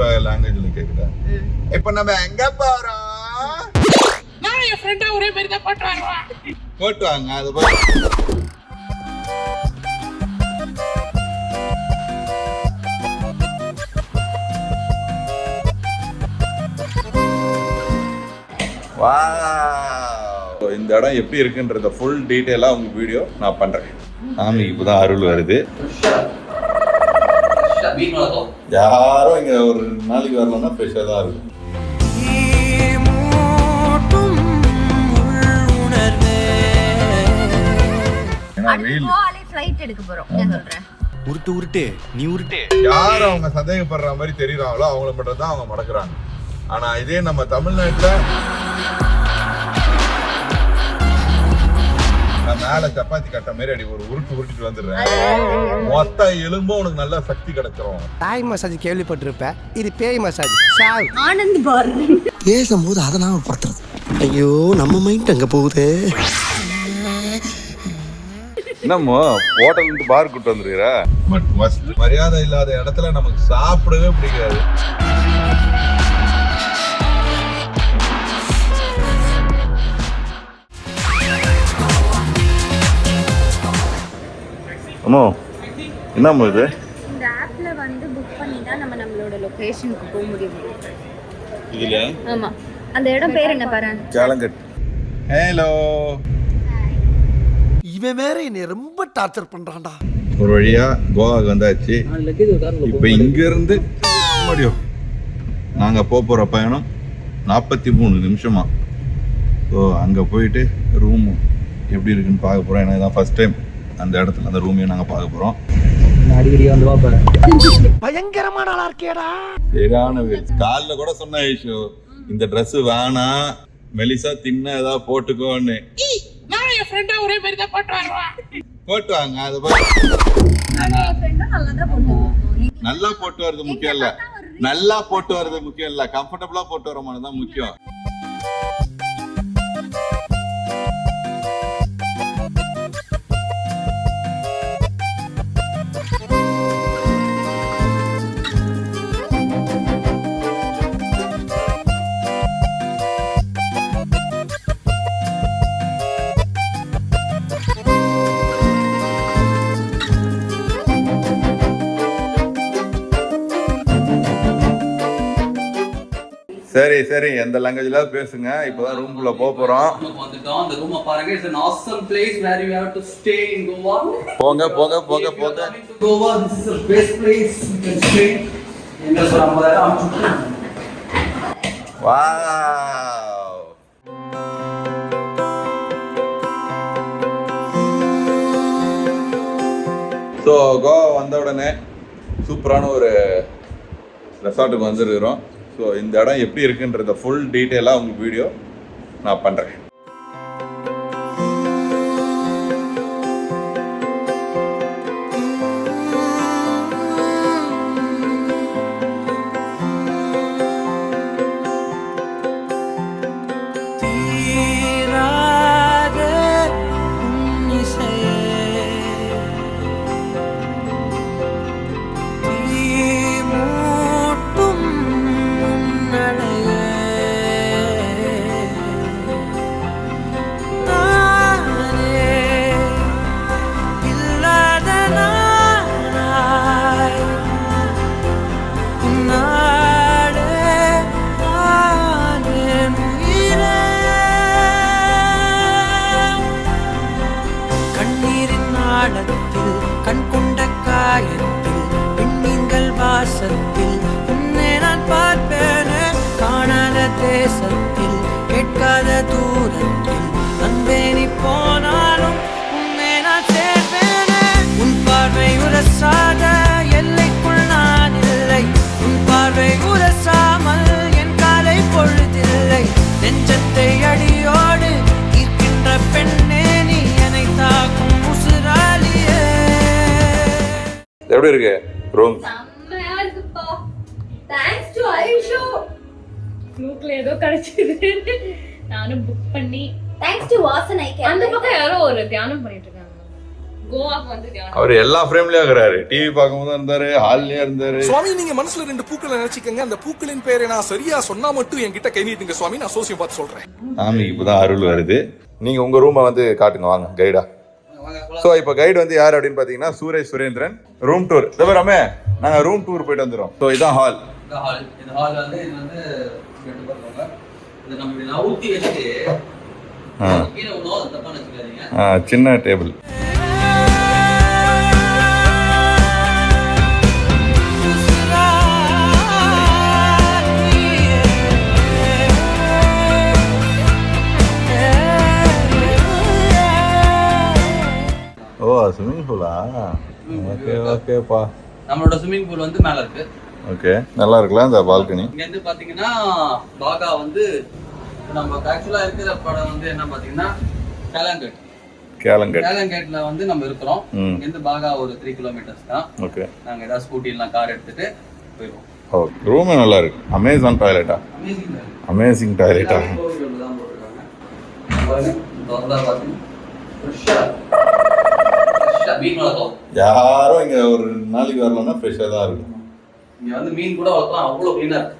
போற லாங்குவேஜ்ல கேக்குறேன் இப்ப நம்ம எங்க போறோம்? நான் என் ஃப்ரெண்டா ஒரே மாதிரி தான் போட்டு வருவான். போட்டு வாங்க அது போய் Wow. இந்த இடம் எப்படி இருக்குன்றத ஃபுல் டீட்டெயிலாக உங்க வீடியோ நான் பண்றேன். சாமி இப்போதான் அருள் வருது. யாரும் இங்க ஒரு நாளைக்கு வரலன்னா ஃப்ரெஷ்ஷாக தான் இருக்கும் உருட்டு உருட்டு. நீ உருட்டு. யார் அவங்க சந்தேகப்படுற மாதிரி தெரியுறாங்களோ அவங்கள மட்டும் தான் அவங்க மடக்குறாங்க. ஆனா இதே நம்ம தமிழ்நாட்டுல மேல சப்பாத்தி கட்ட மாதிரி அடி ஒரு உருட்டு உருட்டிட்டு வந்துடுறேன். மொத்த எலும்பும் உனக்கு நல்ல சக்தி கிடைச்சிரும் தாய் மசாஜ் கேள்விப்பட்டிருப்ப இது பேய் மசாஜ். சாவு. ஆனந்த் பார் பேசும்போது அதை நாம படுத்துறது ஐயோ நம்ம மைண்ட் அங்க போகுது? என்னமோ ஹோட்டல் இருந்து பார் கூட்டு வந்துருக்கிற? பட் மரியாதை இல்லாத இடத்துல நமக்கு சாப்பிடவே பிடிக்காது. அம்மோ என்னம்மா இது? இந்த ஆப்ல வந்து புக் பண்ணி தான் நம்ம நம்மளோட லொகேஷனுக்கு போக முடியும். இதுல? ஆமா. அந்த இடம் பேர் என்ன பாரு? கேளங்கட் ஹலோ. இவன் வேற என்னை ரொம்ப டார்ச்சர் பண்றான்டா. ஒரு வழியா கோவாக்கு வந்தாச்சு. இப்போ இங்க இருந்து முடியும் நாங்க போக போற பயணம் நாற்பத்தி மூணு நிமிஷமா. ஸோ அங்க போயிட்டு ரூம் எப்படி இருக்குன்னு பார்க்க போறோம். ஏன்னா இதான் ஃபர்ஸ்ட் டைம் அந்த இடத்துல அந்த ரூமையும் நாங்க பார்க்க போறோம். பயங்கரமான ஆளா இருக்கேடா. சரியான காலைல கூட சொன்ன ஐஷு இந்த Dress வேணாம் மெலிசா தின்ன ஏதாவது போட்டுக்கோன்னு. நான் என் ஃப்ரெண்டா ஒரே மாதிரி தான் போட்டு வருவான். போட்டு வாங்க அது நல்லா போட்டு வர்றது முக்கியம் இல்ல. நல்லா போட்டு வர்றது முக்கியம் இல்ல. கம்ஃபர்டபுளா போட்டு வர தான் முக்கியம். சரி சரி எந்த லாங்குவேஜ்ல பேசுங்க இப்போதான் ரூம்குள்ள போக போறோம் வந்துட்டோம் அந்த ரூமை பாருங்க it's an awesome place where you have to stay in Goa. போங்க போக போக If போக coming Goa, this is the best place you can stay. Wow so Goa வந்த உடனே சூப்பரான ஒரு ரெசார்ட்டுக்கு வந்துருக்கிறோம் ஸோ இந்த இடம் எப்படி இருக்குன்றத ஃபுல் டீட்டெயிலாக உங்களுக்கு வீடியோ நான் பண்ணுறேன் கண்ணீரின் கண் கொண்ட காயத்தில் பெண்ணிங்கள் வாசத்தில் உன்னை நான் பார்ப்பேனே. காணாத தேசத்தில் கேட்காத தூரத்தில் அன்பேனி போனாலும் உன்னை நான் சேர்ப்பேனே. உன் பார்வை உரசாத எல்லைக்குள் நான் இல்லை. உன் பார்வை உரசாமல் எப்படி இருக்கு? ரூம் செம்மையா இருக்குப்பா. தேங்க்ஸ் டு ஐஷோ ஃப்ளூக்ல ஏதோ கிடைச்சது. நானும் புக் பண்ணி. தேங்க்ஸ் டு வாசன் ஐ அந்த பக்கம் யாரோ ஒரு தியானம் பண்ணிட்டு இருக்காங்க. கோவாக்கு வந்திருக்கேன் அவர் எல்லா ஃப்ரேம்லயும் இருக்கிறாரு டிவி பார்க்கும்போது இருந்தாரு ஹால்லயே இருந்தாரு. சுவாமி நீங்க மனசுல ரெண்டு பூக்களை நினைச்சுக்கங்க. அந்த பூக்களின் பேரை நான் சரியா சொன்னா மட்டும் என்கிட்ட கை நீட்டுங்க சுவாமி. நான் சோசியம் பார்த்து சொல்றேன். சாமிக்கு இப்பதான் அருள் வருது. நீங்க உங்க ரூமை வந்து காட்டுங்க. வாங்க கைடா ஸோ இப்போ கைடு வந்து யார் அப்படின்னு பார்த்தீங்கன்னா சூரேஷ் சுரேந்திரன். ரூம் டூர் இதோ ரமே நாங்கள் ரூம் டூர் போயிட்டு வந்துடும் ஸோ இதான் ஹால் இந்த ஹால் இந்த ஹால் வந்து இது வந்து ரெண்டு பார்த்துக்கோங்க ஓ ஸ்விம்மிங் பூலா ஓகே ஓகேப்பா நம்மளோட ஸ்விம்மிங் பூல் வந்து மேல இருக்கு. ஓகே நல்லா இருக்குல்ல இந்த பால்கனி இங்க இருந்து பாத்தீங்கன்னா பாகா வந்து நம்ம ஆக்சுவலா இருக்கிற படம் வந்து என்ன பாத்தீங்கன்னா கேலாங்கட் கேலங்கட் கேலாங்கேட்ல வந்து நம்ம இருக்கிறோம். இங்க இருந்து பாகா ஒரு த்ரீ கிலோமீட்டர்ஸ் தான். ஓகே நாங்க ஏதாவது ஸ்கூட்டி எல்லாம் கார் எடுத்துட்டு போயிடுவோம் ஓகே ரூமே நல்லா இருக்கு. அமேசான் டாய்லெட்டா அமேசிங் டாய்லெட்டா பாருங்க மீன் வளர்க்கலாம். யாரும் இங்க ஒரு நாளைக்கு வரலன்னா ஃப்ரெஷ்ஷாக தான் இருக்கும். இங்க வந்து மீன் கூட வளர்க்கலாம் அவ்வளவு க்ளீனா இருக்கு.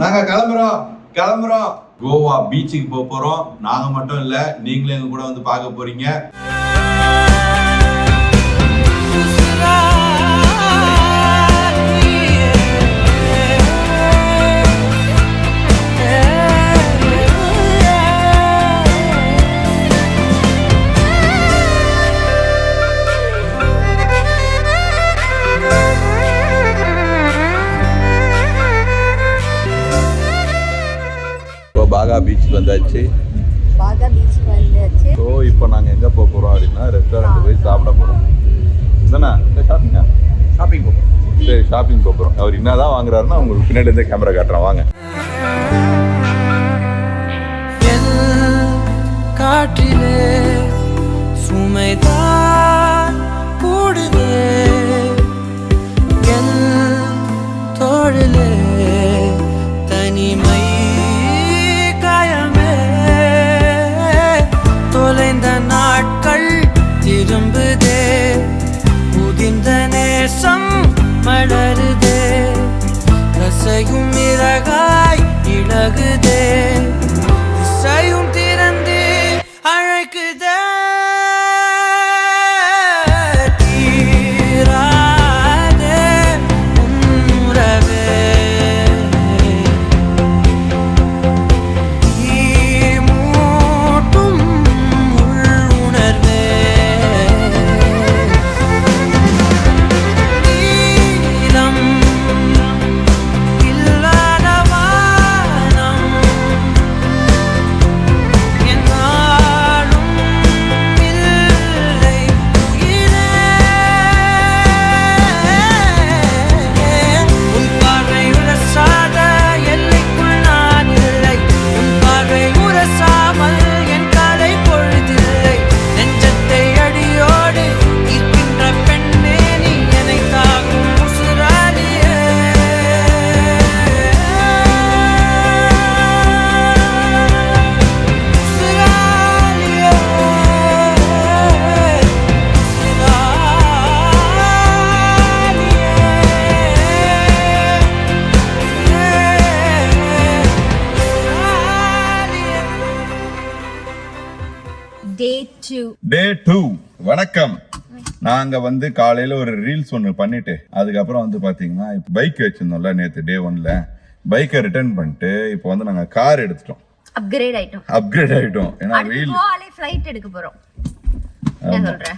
நாங்க கிளம்புறோம் கிளம்புறோம். கோவா பீச்சுக்கு போக போறோம். நாங்க மட்டும் இல்ல நீங்களும் எங்க கூட வந்து பார்க்க போறீங்க. வந்தாச்சு பாகா பீச்சுக்கு வந்தாச்சு. ஸோ இப்போ நாங்க எங்க போக போறோம் அப்படின்னா ரெஸ்டாரண்ட் போய் சாப்பிட போறோம். தானே ஷாப்பிங்கா? ஷாப்பிங் போகிறோம் சரி ஷாப்பிங் போக போறோம். அவர் என்னதான் வாங்குறாருன்னா உங்களுக்கு பின்னாடி இருந்தே கேமரா காட்டுறேன். வாங்க. டே வணக்கம். நாங்க வந்து காலையில ஒரு ரீல்ஸ் ஒன்று பண்ணிட்டு அதுக்கப்புறம் வந்து பாத்தீங்கன்னா பைக் வச்சிருந்தோம்ல நேத்து டே ஒன்ல பைக்கை ரிட்டர்ன் பண்ணிட்டு இப்போ வந்து நாங்க கார் எடுத்துட்டோம். அப்கிரேட் ஆயிட்டோம். அப்கிரேட் ஆயிட்டோம். ஏன்னா வெயில் கோவாலே ஃப்ளைட் எடுக்க போறோம். என்ன சொல்ற?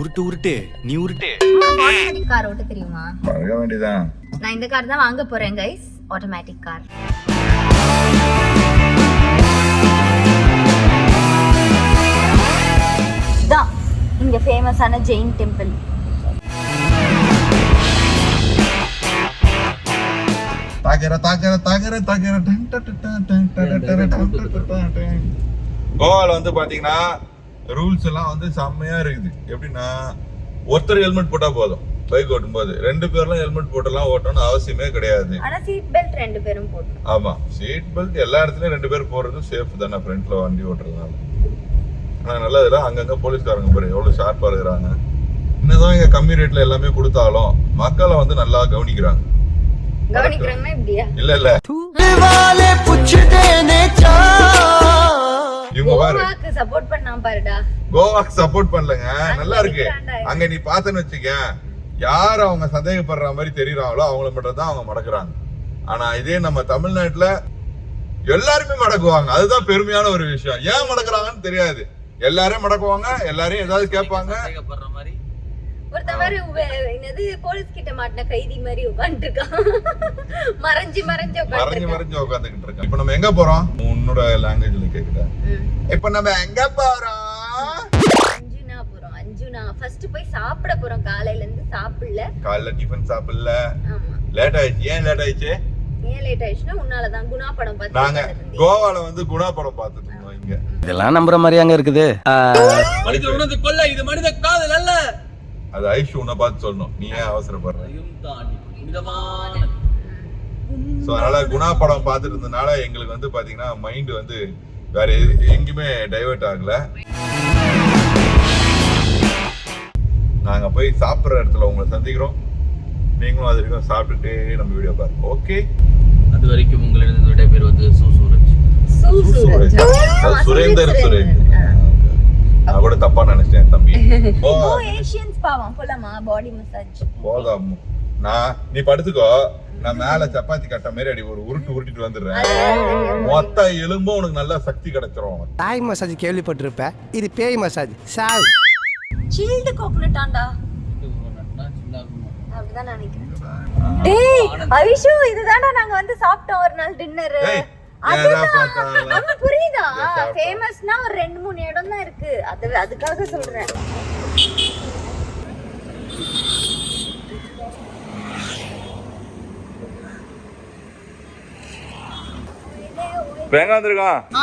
உருட்டு உருட்டு. நீ உருட்டு. ஆட்டோமேட்டிக் கார் ஓட்ட தெரியுமா? பழக வேண்டியதான் நான் இந்த கார் தான் வாங்க போறேன் கைஸ் ஆட்டோமேட்டிக் கார் இங்கே ஃபேமஸான ஜெயின் டெம்பிள் தகர தகர தகர தகர கோவால வந்து பாத்தீங்கன்னா ரூல்ஸ் எல்லாம் வந்து செம்மையா இருக்குது எப்படின்னா ஒருத்தர் ஹெல்மெட் போட்டா போதும் பைக் ஓட்டும் போது ரெண்டு பேர்லாம் ஹெல்மெட் போட்டுலாம் ஓட்டணும்னு அவசியமே கிடையாது ஆனா சீட் பெல்ட் ரெண்டு பேரும் போடணும் ஆமா சீட் பெல்ட் எல்லா இடத்துலயும் ரெண்டு பேர் போடுறது சேஃப் தானே ஃப்ரண்ட்ல வண்டி ஓட்டுறதுனால ஆனா நல்லதுல அங்கங்க போலீஸ்காரங்க பாரு எவ்வளவு ஷார்ப்பா இருக்கிறாங்க. என்னதான் இங்க கம்மி ரேட்ல எல்லாமே கொடுத்தாலும் மக்களை வந்து நல்லா கவனிக்கிறாங்க. இல்ல இல்ல. இவங்க பாரு. கோவாக்கு சப்போர்ட் பண்ணாம பாருடா. கோவாக்கு சப்போர்ட் பண்ணலங்க. நல்லா இருக்கு. அங்க நீ பார்த்தன்னு வச்சுக்க யார் அவங்க சந்தேகப்படுற மாதிரி தெரியறாங்களோ அவங்கள மட்டும் தான் அவங்க மடக்குறாங்க. ஆனா இதே நம்ம தமிழ்நாட்டுல எல்லாருமே மடக்குவாங்க. அதுதான் பெருமையான ஒரு விஷயம். ஏன் மடக்குறாங்கன்னு தெரியாது. எல்லாரையும் மடக்குவாங்க எல்லாரையும் ஏதாவது கேட்பாங்க. ஒருத்தவர் என்னது போலீஸ் கிட்ட மாட்டின கைதி மாதிரி உட்காந்துட்டு இருக்கான் மறைஞ்சு மறைஞ்சு மறைஞ்சு மறைஞ்சு உட்காந்துக்கிட்டு இருக்கேன். இப்ப நம்ம எங்க போறோம்? உன்னோட லாங்குவேஜ்ல கேக்குறேன். இப்ப நம்ம எங்க போறோம்? அஞ்சுனா ஃபர்ஸ்ட் போய் சாப்பிட போறோம் காலையில இருந்து சாப்பிடல. காலைல டிஃபன் சாப்பிடல. லேட் ஆயிடுச்சு. ஏன் லேட் ஆயிடுச்சு? ஏன் லேட் ஆயிடுச்சுன்னா உன்னாலதான் குணா படம் பார்த்து நாங்க. கோவால வந்து குணா படம் பார்த்துட்டு இதெல்லாம் நம்புற மாதிரி அங்க இருக்குது. மனித உணர்ந்து கொள்ள இது மனித காதல் அல்ல. அது ஐஷு உன்னை பார்த்து சொல்லணும். நீ ஏன் அவசரப்படுற? சோ அதனால குணா படம் பார்த்துட்டு இருந்தனால எங்களுக்கு வந்து பாத்தீங்கன்னா மைண்ட் வந்து வேற எது- எங்கேயுமே டைவர்ட் ஆகல. நாங்க போய் சாப்பிடுற இடத்துல உங்களை சந்திக்கிறோம். நீங்களும் அது வரைக்கும் சாப்பிட்டுட்டே நம்ம வீடியோ பாருங்க ஓகே அது வரைக்கும் உங்களிடம் விடைபெறுவது சுசூரஜ் சூ சூரஜ். ஆமா, சுரேந்தர் சுரேந்தர். நான் கூட தப்பா நினைச்சிட்டேன் தம்பி. ஏஷியன்ஸ் பாவம். போலாமா? பாடி மசாஜ் போதாம் நான் நீ படுத்துக்கோ. நான் மேல சப்பாத்தி கட்ட மாதிரி அடி ஒரு உருட்டு உருட்டிட்டு வந்துடுறேன். மொத்த எலும்பும் உனக்கு நல்லா சக்தி கிடைச்சிரும். தாய் மசாஜ் கேள்விப்பட்டிருப்ப இது பேய் மசாஜ் சாவு. சில்டு கோகனட் ஆண்டா அப்படிதான் நினைக்கிறேன். டேய் ஐஷு இதுதான்டா நாங்க வந்து சாப்பிட்டோம் ஒரு நாள் டின்னர் புரியுதா. ஃபேமஸ்னா ஒரு ரெண்டு மூணு இடம் தான் இருக்கு. அது அதுக்காக சொல்றேன்.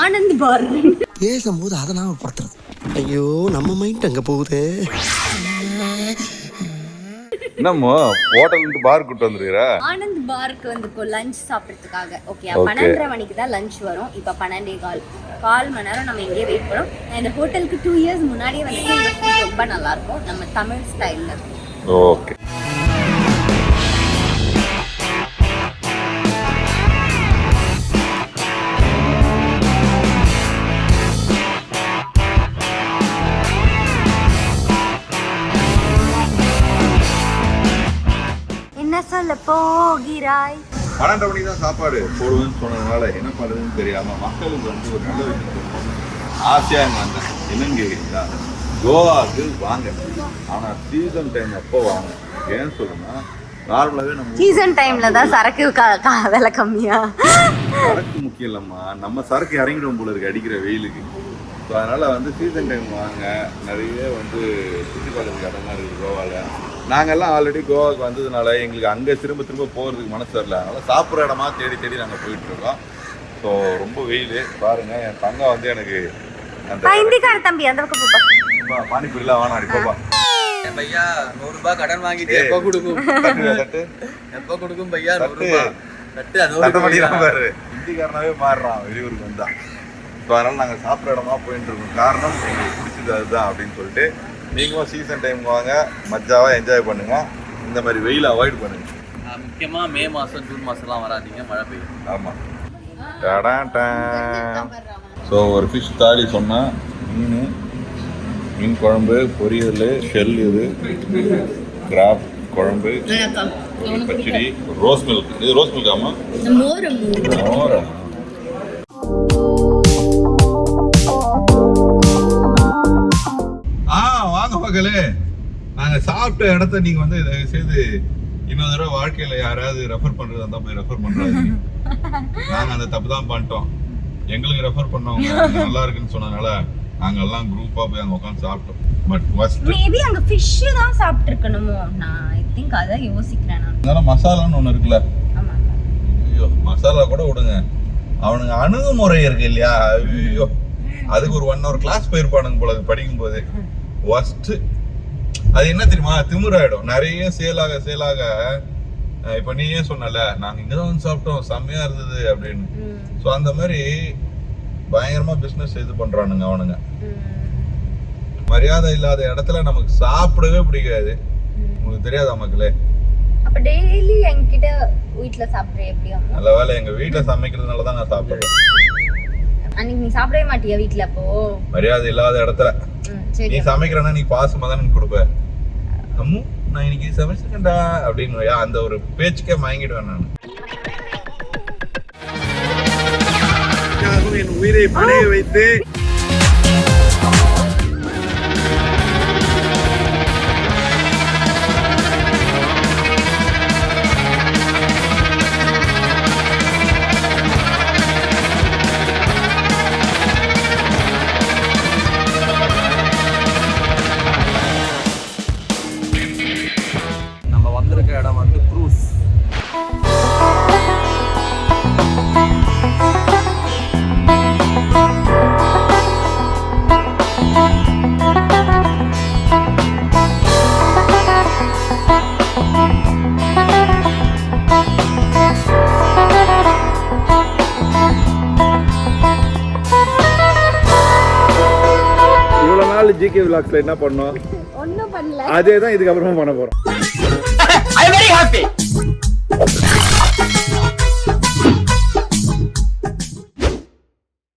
ஆனந்த் பார் பேசும்போது அதை நாம படுத்துறது ஐயோ நம்ம மைண்ட் அங்க போகுது. என்னமோ ஹோட்டல் பார் கூட்டு வந்துருக்கிற? ஆனந்த் பாருக்கு வந்து இப்போ லஞ்ச் சாப்பிட்றதுக்காக. ஓகே. பன்னெண்டரை மணிக்கு தான் லஞ்ச் வரும். இப்போ பன்னெண்டே கால். கால் மணி நேரம் நம்ம இங்கேயே வெயிட் பண்ணோம் இந்த ஹோட்டலுக்கு டூ இயர்ஸ் முன்னாடியே வந்து ரொம்ப நல்லா இருக்கும். நம்ம தமிழ் ஸ்டைலில் ஓகே என்ன சொல்ல போகிறாய். பன்னெண்டு மணிக்கு தான் சாப்பாடு போடுவேன்னு சொன்னதுனால என்ன பண்ணுறதுன்னு தெரியாம மக்களுக்கு வந்து ஒரு நல்ல விஷயம் சொல்லணும் ஆசையா இங்க வந்தேன். என்னன்னு கேக்குறீங்களா கோவாக்கு வாங்க. ஆனா சீசன் டைம் அப்போ வாங்க. ஏன்னு சொல்லுன்னா நார்மலாவே நம்ம சீசன் டைம்ல தான் சரக்கு விலை கம்மியா. சரக்கு முக்கியம் இல்லம்மா. நம்ம சரக்கு இறங்கிடும் போல இருக்கு அடிக்கிற வெயிலுக்கு. ஸோ அதனால வந்து சீசன் டைம் வாங்க. நிறைய வந்து சுற்றி பார்க்கறதுக்கு இடம்லாம் இருக்குது கோவாவில் நாங்கெல்லாம் ஆல்ரெடி கோவாக்கு வந்ததுனால எங்களுக்கு அங்கே திரும்ப திரும்ப போகிறதுக்கு மனசு வரல. அதனால சாப்பிட்ற இடமா தேடி தேடி நாங்கள் போயிட்டு இருக்கோம். ஸோ ரொம்ப வெயில். பாருங்க என் தங்கம் வந்து எனக்கு அந்த இந்திக்கார தம்பி அந்த பக்கம் போப்பா. பா, பானிபூரிலாம் வேணாம் அடிப்போப்பா என் பையா நூறு ரூபாய் கடன் வாங்கிட்டு எப்போ கொடுக்கும்? எப்போ கொடுக்கும் பையா நூறு தட்டு. ரூபாய் தட்டு அது பாரு. இந்திக்காரனாவே மாறுறான் வெளியூருக்கு வந்தா. ஸோ அதனால நாங்கள் சாப்பிட்ற இடமா போயிட்டு இருக்கோம். காரணம் எங்களுக்கு பிடிச்சது அதுதான் அப்படின்னு சொல்லிட்டு நீங்களும் சீசன் டைம் வாங்க மஜாவா என்ஜாய் பண்ணுங்க. இந்த மாதிரி வெயில் அவாய்ட் பண்ணுங்க. ஆ, முக்கியமா மே மாசம் ஜூன் மாசம்லாம் வராதீங்க மழை பெய்யும். ஆமாம் ஸோ ஒரு ஃபிஷ் தாலி சொன்னால் மீன் மீன் குழம்பு பொரியல் ஷெல் இது கிராப் குழம்பு பச்சடி ரோஸ் மில்க் இது ரோஸ் மில்க் ஆமா? மோர்? வாங்க மக்களே நாங்க சாப்பிட்ட இடத்த நீங்க வந்து தயவு செய்து இன்னொரு தடவை வாழ்க்கையில யாராவது ரெஃபர் பண்றது அந்த போய் ரெஃபர் பண்றாங்க நாங்க அந்த தப்பு தான் பண்ணிட்டோம். எங்களுக்கு ரெஃபர் பண்ணவங்க நல்லா இருக்குன்னு சொன்னதுனால நாங்க எல்லாம் குரூப்பா போய் அங்க உட்காந்து சாப்பிட்டோம். பட் ஃபர்ஸ்ட் மேபி அங்க ஃபிஷ் தான் சாப்பிட்டுருக்கணுமோ? நான் ஐ திங்க் அதான் யோசிக்கிறேன் நான். இருந்தாலும் மசாலான்னு ஒண்ணு இருக்குல்ல? ஆமா ஐயோ மசாலா கூட விடுங்க. அவனுங்க அணுகுமுறை இருக்கு இல்லையா? ஐயோ. அதுக்கு ஒரு ஒன் ஹவர் கிளாஸ் போயிருப்பானுங்க போல அது படிக்கும்போது. ஃபர்ஸ்ட் அது என்ன தெரியுமா? திமிராயிடும் நிறைய சேலாக சேலாக இப்ப நீயே சொன்னல நாங்க இங்கதான் வந்து சாப்பிட்டோம் செம்மையா இருந்தது அப்படின்னு. சோ அந்த மாதிரி பயங்கரமா பிசினஸ் இது பண்றானுங்க அவனுங்க. மரியாதை இல்லாத இடத்துல நமக்கு சாப்பிடவே பிடிக்காது. உங்களுக்கு தெரியாதா மக்களே? அப்ப டெய்லி என்கிட்ட வீட்ல சாப்பிடுற எப்படி அம்மா? நல்ல வேலை எங்க வீட்டுல சமைக்கிறதுனால தான் நான் சாப்பிடுறேன் அன்னைக்கு நீ சாப்பிடவே மாட்டியா வீட்ல அப்போ? மரியாதை இல்லாத இடத்துல. நீ சமைக்கிறனா நீ பாசமா தானே கொடுப்ப? அம்மு நான் இன்னைக்கு சமைச்சிருக்கேன்டா அப்படின்னு அந்த ஒரு பேச்சுக்கே மயங்கிடுவேன் நான். என் உயிரை பணைய வைத்து ஜிகே விளாக்ஸ்ல என்ன பண்ணோம்? ஒண்ணும் பண்ணல. அதே தான் இதுக்கப்புறமா பண்ண போறோம். I very happy